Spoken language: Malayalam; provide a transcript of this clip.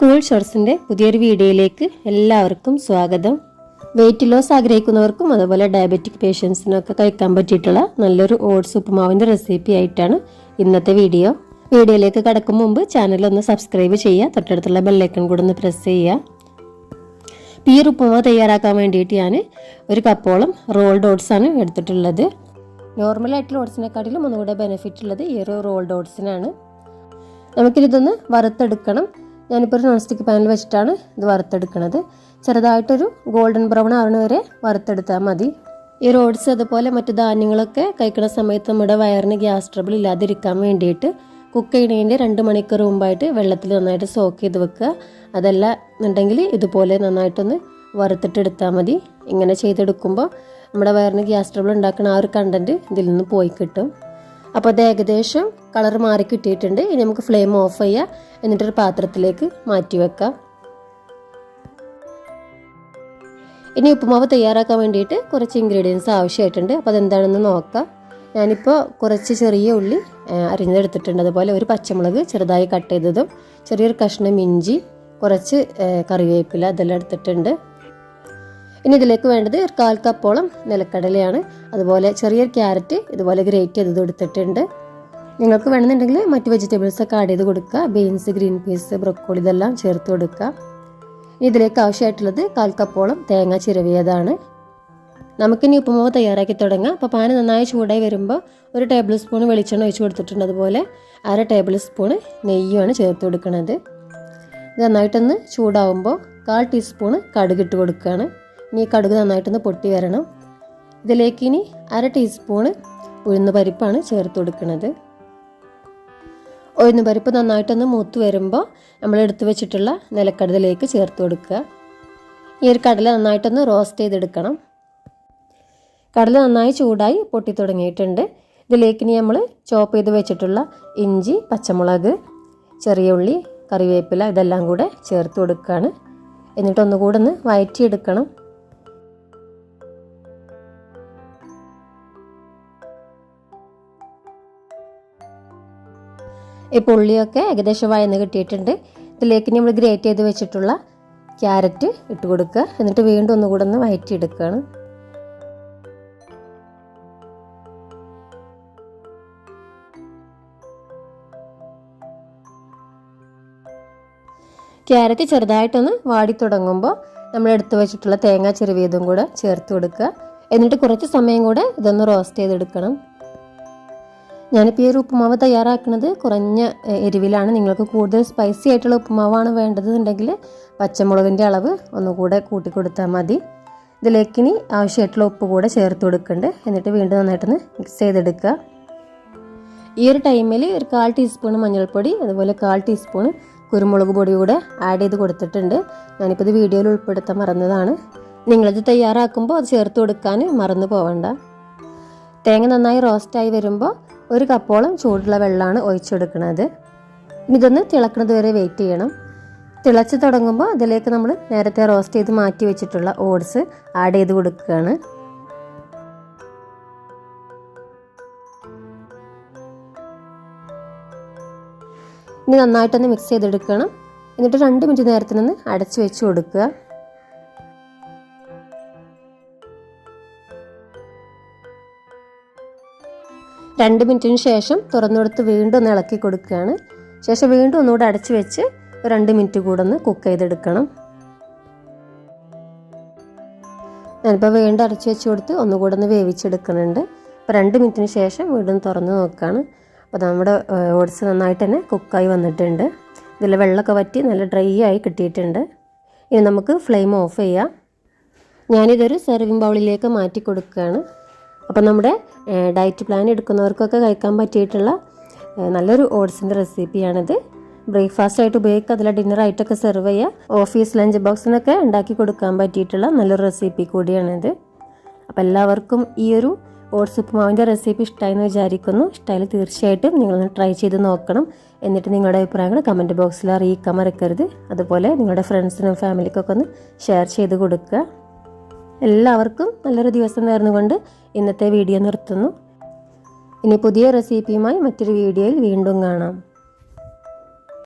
കൂൾ ഷോർട്സിന്റെ പുതിയൊരു വീഡിയോയിലേക്ക് എല്ലാവർക്കും സ്വാഗതം. വെയിറ്റ് ലോസ് ആഗ്രഹിക്കുന്നവർക്കും അതുപോലെ ഡയബറ്റിക് പേഷ്യൻസിനൊക്കെ കഴിക്കാൻ പറ്റിയിട്ടുള്ള നല്ലൊരു ഓട്സ് ഉപ്പുമാവിന്റെ റെസിപ്പി ആയിട്ടാണ് ഇന്നത്തെ വീഡിയോ. വീഡിയോയിലേക്ക് കടക്കും മുമ്പ് ചാനൽ ഒന്ന് സബ്സ്ക്രൈബ് ചെയ്യുക തൊട്ടടുത്തുള്ള ബെല്ലൈക്കൺ കൂടെ ഒന്ന് പ്രസ് ചെയ്യുക. ഈ ഉപ്പുമാവ് തയ്യാറാക്കാൻ വേണ്ടിയിട്ട് ഞാൻ ഒരു കപ്പോളം റോൾഡ് ഓട്സ് ആണ് എടുത്തിട്ടുള്ളത്. നോർമലായിട്ടുള്ള ഓട്സിനെക്കാട്ടിലും ഒന്നുകൂടെ ബെനിഫിറ്റ് ഉള്ളത് ഈ ഒരു റോൾഡ് ഓട്സിനാണ് നമുക്കിതൊന്ന് വറുത്തെടുക്കണം. ഞാനിപ്പോൾ ഒരു നോൺ സ്റ്റിക്ക് പാനിൽ വെച്ചിട്ടാണ് ഇത് വറുത്തെടുക്കുന്നത് ചെറുതായിട്ടൊരു ഗോൾഡൻ ബ്രൗൺ ആവുന്ന വരെ വറുത്തെടുത്താൽ മതി. ഈ റോഡ്സ് അതുപോലെ മറ്റു ധാന്യങ്ങളൊക്കെ കഴിക്കുന്ന സമയത്ത് നമ്മുടെ വയറിന് ഗ്യാസ് ട്രബിൾ ഇല്ലാതിരിക്കാൻ വേണ്ടിയിട്ട് കുക്ക് ചെയ്യുന്നതിന്റെ രണ്ട് മണിക്കൂർ മുമ്പായിട്ട് വെള്ളത്തിൽ നന്നായിട്ട് സോക്ക് ചെയ്ത് വെക്കുക. അതല്ല എന്നുണ്ടെങ്കിൽ ഇതുപോലെ നന്നായിട്ടൊന്ന് വറുത്തിട്ടെടുത്താൽ മതി. ഇങ്ങനെ ചെയ്തെടുക്കുമ്പോൾ നമ്മുടെ വയറിന് ഗ്യാസ് ട്രബിൾ ഉണ്ടാക്കുന്ന ആ ഒരു കണ്ടന്റ് ഇതിൽ നിന്ന് പോയി കിട്ടും. അപ്പോൾ അത് ഏകദേശം കളർ മാറി കിട്ടിയിട്ടുണ്ട്. ഇനി നമുക്ക് ഫ്ലെയിം ഓഫ് ചെയ്യുക എന്നിട്ടൊരു പാത്രത്തിലേക്ക് മാറ്റി വെക്കാം. ഇനി ഉപ്പുമാവ് തയ്യാറാക്കാൻ വേണ്ടിയിട്ട് കുറച്ച് ഇൻഗ്രീഡിയൻസ് ആവശ്യമായിട്ടുണ്ട്. അപ്പോൾ അതെന്താണെന്ന് നോക്കാം. ഞാനിപ്പോൾ കുറച്ച് ചെറിയ ഉള്ളി അരിഞ്ഞെടുത്തിട്ടുണ്ട് അതുപോലെ ഒരു പച്ചമുളക് ചെറുതായി കട്ട് ചെയ്തതും ചെറിയൊരു കഷ്ണം ഇഞ്ചി കുറച്ച് കറിവേപ്പില അതെല്ലാം എടുത്തിട്ടുണ്ട്. ഇനി ഇതിലേക്ക് വേണ്ടത് ഒരു കാൽ കപ്പോളം നിലക്കടലയാണ്. അതുപോലെ ചെറിയൊരു ക്യാരറ്റ് ഇതുപോലെ ഗ്രേറ്റ് ചെയ്തത് എടുത്തിട്ടുണ്ട്. നിങ്ങൾക്ക് വേണമെന്നുണ്ടെങ്കിൽ മറ്റ് വെജിറ്റബിൾസ് ഒക്കെ ആഡ് ചെയ്ത് കൊടുക്കുക. ബീൻസ് ഗ്രീൻ പീസ് ബ്രൊക്കോളി ഇതെല്ലാം ചേർത്ത് കൊടുക്കുക. ഇതിലേക്ക് ആവശ്യമായിട്ടുള്ളത് കാൽ കപ്പോളം തേങ്ങ ചിരവിയതാണ്. നമുക്കിനി ഉപ്പുമാവ് തയ്യാറാക്കി തുടങ്ങാം. അപ്പോൾ പാന് നന്നായി ചൂടായി വരുമ്പോൾ ഒരു ടേബിൾ സ്പൂൺ വെളിച്ചെണ്ണ ഒഴിച്ച് കൊടുത്തിട്ടുണ്ട്. അതുപോലെ അര ടേബിൾ സ്പൂൺ നെയ്യുമാണ് ചേർത്ത് കൊടുക്കുന്നത്. ഇത് നന്നായിട്ടൊന്ന് ചൂടാവുമ്പോൾ കാൽ ടീസ്പൂണ് കടുകിട്ട് കൊടുക്കുകയാണ്. ഇനി കടുക് നന്നായിട്ടൊന്ന് പൊട്ടി വരണം. ഇതിലേക്ക് ഇനി അര ടീസ്പൂണ് ഉഴുന്ന് പരിപ്പാണ് ചേർത്ത് കൊടുക്കുന്നത്. ഉഴുന്ന് പരിപ്പ് നന്നായിട്ടൊന്ന് മൂത്ത് വരുമ്പോൾ നമ്മൾ എടുത്തു വെച്ചിട്ടുള്ള നിലക്കടലിലേക്ക് ചേർത്ത് കൊടുക്കുക. ഈ ഒരു കടല നന്നായിട്ടൊന്ന് റോസ്റ്റ് ചെയ്തെടുക്കണം. കടല നന്നായി ചൂടായി പൊട്ടി തുടങ്ങിയിട്ടുണ്ട്. ഇതിലേക്ക് ഇനി നമ്മൾ ചോപ്പ് ചെയ്ത് വെച്ചിട്ടുള്ള ഇഞ്ചി പച്ചമുളക് ചെറിയ ഉള്ളി കറിവേപ്പില ഇതെല്ലാം കൂടെ ചേർത്ത് കൊടുക്കുകയാണ്. എന്നിട്ടൊന്നുകൂടെ ഒന്ന് വയറ്റിയെടുക്കണം. ഈ പുള്ളിയൊക്കെ ഏകദേശം വയന്ന് കിട്ടിയിട്ടുണ്ട്. ഇതിലേക്ക് നമ്മൾ ഗ്രേറ്റ് ചെയ്ത് വെച്ചിട്ടുള്ള ക്യാരറ്റ് ഇട്ട് കൊടുക്കുക. എന്നിട്ട് വീണ്ടും ഒന്നുകൂടെ ഒന്ന് വയറ്റിയെടുക്കുകയാണ്. ക്യാരറ്റ് ചെറുതായിട്ടൊന്ന് വാടി തുടങ്ങുമ്പോൾ നമ്മൾ എടുത്തു വെച്ചിട്ടുള്ള തേങ്ങ ചെറുവിയതും കൂടെ ചേർത്ത് കൊടുക്കുക. എന്നിട്ട് കുറച്ച് സമയം കൂടെ ഇതൊന്ന് റോസ്റ്റ് ചെയ്തെടുക്കണം. ഞാനിപ്പോൾ ഈ ഒരു ഉപ്പുമാവ് തയ്യാറാക്കുന്നത് കുറഞ്ഞ എരിവിലാണ്. നിങ്ങൾക്ക് കൂടുതൽ സ്പൈസി ആയിട്ടുള്ള ഉപ്പുമാവാണ് വേണ്ടതെന്നുണ്ടെങ്കിൽ പച്ചമുളകിന്റെ അളവ് ഒന്നുകൂടെ കൂട്ടി കൊടുത്താൽ മതി. ഇതിലേക്ക് ഇനി ആവശ്യമായിട്ടുള്ള ഉപ്പ് കൂടെ ചേർത്ത് കൊടുക്കുന്നുണ്ട് എന്നിട്ട് വീണ്ടും നന്നായിട്ടൊന്ന് മിക്സ് ചെയ്തെടുക്കുക. ഈ ഒരു ടൈമിൽ ഒരു കാൽ ടീസ്പൂൺ മഞ്ഞൾപ്പൊടി അതുപോലെ കാൽ ടീസ്പൂൺ കുരുമുളക് പൊടി കൂടെ ആഡ് ചെയ്ത് കൊടുത്തിട്ടുണ്ട്. ഞാനിപ്പോൾ ഇത് വീഡിയോയിൽ ഉൾപ്പെടുത്താൻ മറന്നതാണ്. നിങ്ങളിത് തയ്യാറാക്കുമ്പോൾ അത് ചേർത്ത് കൊടുക്കാൻ മറന്നു പോവണ്ട. തേങ്ങ നന്നായി റോസ്റ്റായി വരുമ്പോൾ ഒരു കപ്പോളം ചൂടുള്ള വെള്ളമാണ് ഒഴിച്ചെടുക്കുന്നത്. ഇതൊന്ന് തിളക്കുന്നത് വരെ വെയിറ്റ് ചെയ്യണം. തിളച്ച് തുടങ്ങുമ്പോൾ അതിലേക്ക് നമ്മൾ നേരത്തെ റോസ്റ്റ് ചെയ്ത് മാറ്റി വെച്ചിട്ടുള്ള ഓട്സ് ആഡ് ചെയ്ത് കൊടുക്കുകയാണ്. ഇനി നന്നായിട്ടൊന്ന് മിക്സ് ചെയ്തെടുക്കണം. എന്നിട്ട് രണ്ട് മിനിറ്റ് നേരത്തിനൊന്ന് അടച്ചു വെച്ച് കൊടുക്കുക. രണ്ട് മിനിറ്റിന് ശേഷം തുറന്നു കൊടുത്ത് വീണ്ടും ഒന്ന് ഇളക്കി കൊടുക്കുകയാണ്. ശേഷം വീണ്ടും ഒന്നുകൂടെ അടച്ചു വെച്ച് രണ്ട് മിനിറ്റ് കൂടെ ഒന്ന് കുക്ക് ചെയ്തെടുക്കണം. ഞാനിപ്പോൾ വീണ്ടും അടച്ചു വെച്ച് കൊടുത്ത് ഒന്നുകൂടെ ഒന്ന് വേവിച്ചെടുക്കുന്നുണ്ട്. അപ്പോൾ രണ്ട് മിനിറ്റിന് ശേഷം വീണ്ടും തുറന്ന് നോക്കുകയാണ്. അപ്പോൾ നമ്മുടെ ഓട്സ് നന്നായിട്ട് തന്നെ കുക്കായി വന്നിട്ടുണ്ട്. ഇതിൽ വെള്ളമൊക്കെ വറ്റി നല്ല ഡ്രൈ ആയി കിട്ടിയിട്ടുണ്ട്. ഇനി നമുക്ക് ഫ്ലെയിം ഓഫ് ചെയ്യാം. ഞാനിതൊരു സെർവിങ് ബൗളിലേക്ക് മാറ്റി കൊടുക്കുകയാണ്. അപ്പം നമ്മുടെ ഡയറ്റ് പ്ലാൻ എടുക്കുന്നവർക്കൊക്കെ കഴിക്കാൻ പറ്റിയിട്ടുള്ള നല്ലൊരു ഓട്സിന്റെ റെസിപ്പിയാണിത്. ബ്രേക്ക്ഫാസ്റ്റ് ആയിട്ട് ഉപയോഗിക്കുക ഡിന്നർ ആയിട്ടൊക്കെ സെർവ് ചെയ്യുക ഓഫീസ് ലഞ്ച് ബോക്സിനൊക്കെ ഉണ്ടാക്കി കൊടുക്കാൻ പറ്റിയിട്ടുള്ള നല്ലൊരു റെസിപ്പി കൂടിയാണിത്. അപ്പോൾ എല്ലാവർക്കും ഈ ഒരു ഓട്സ് ഉപ്പുമാവിന്റെ റെസിപ്പി ഇഷ്ടമായെന്ന് വിചാരിക്കുന്നു. ഇഷ്ടമായി തീർച്ചയായിട്ടും നിങ്ങളൊന്ന് ട്രൈ ചെയ്ത് നോക്കണം. എന്നിട്ട് നിങ്ങളുടെ അഭിപ്രായങ്ങൾ കമന്റ് ബോക്സിൽ അറിയിക്കാൻ മറക്കരുത്. അതുപോലെ നിങ്ങളുടെ ഫ്രണ്ട്സിനും ഫാമിലിക്കൊക്കെ ഒന്ന് ഷെയർ ചെയ്ത് കൊടുക്കുക. എല്ലാവർക്കും നല്ലൊരു ദിവസം നേർന്നുകൊണ്ട് ഇന്നത്തെ വീഡിയോ നിർത്തുന്നു. ഇനി പുതിയ റെസിപ്പിയുമായി മറ്റൊരു വീഡിയോയിൽ വീണ്ടും കാണാം.